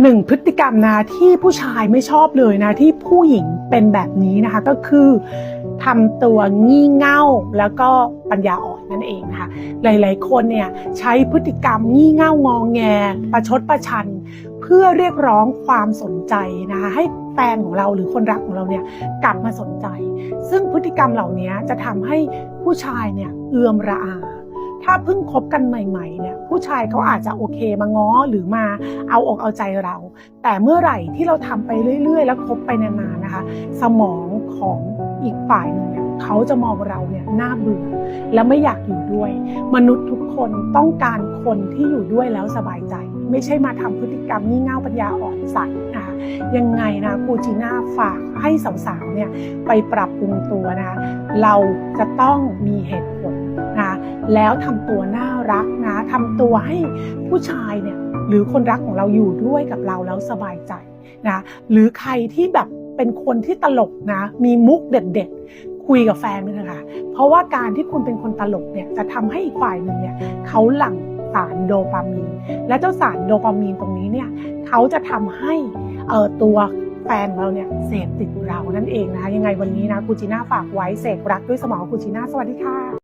หนึ่งพฤติกรรมนะที่ผู้ชายไม่ชอบเลยนะที่ผู้หญิงเป็นแบบนี้นะคะก็คือทำตัวงี่เง่าแล้วก็ปัญญาอ่อนนั่นเองนะคะหลาย ๆ คนเนี่ยใช้พฤติกรรมงี่เง่างองแง ประชดประชัน เพื่อเรียกร้องความสนใจนะคะให้แฟนของเราหรือคนรักของเราเนี่ยกลับมาสนใจ ซึ่งพฤติกรรมเหล่านี้จะทำให้ผู้ชายเนี่ยเอือมระอา ถ้าเพิ่งคบกันใหม่ๆเนี่ยผู้ชายเขาอาจจะโอเคมาง้อหรือมาเอาอกเอาใจเรา แต่เมื่อไหร่ที่เราทำไปเรื่อย ๆ แล้วคบไปนานๆนะคะ สมองของอีกฝ่ายหนึ่งเนี่ยเขาจะมองเราเนี่ยน่าเบื่อและไม่อยากอยู่ด้วย มนุษย์ทุกคนต้องการคนที่อยู่ด้วยแล้วสบายใจ ไม่ใช่มาทำพฤติกรรมงี่เง่าปัญญาอ่อนสัตว์นะคะยังไงนะครูจีน่าฝากให้สาวๆเนี่ยไปปรับปรุงตัวนะคะเราจะต้องมีเหตุผล แล้วทำตัวน่ารักนะทำตัวให้ผู้ชายเนี่ยหรือคนรักของเราอยู่ด้วยกับเราแล้วสบายใจนะหรือใครที่แบบเป็นคนที่ตลกนะ มีมุกเด็ดๆ คุยกับแฟนเลยนะคะเพราะว่าการที่คุณเป็นคนตลกเนี่ยจะทำให้อีกฝ่ายหนึ่งเนี่ยเขาหลั่งสารโดปามีน และเจ้าสารโดปามีนตรงนี้เนี่ยเขาจะทำให้เอ่อตัวแฟนเราเนี่ยเสพติดเรานั่นเองนะคะยังไงวันนี้นะครูจีน่าฝากไว้เสกรักด้วยสมองครูจีน่าสวัสดีค่ะ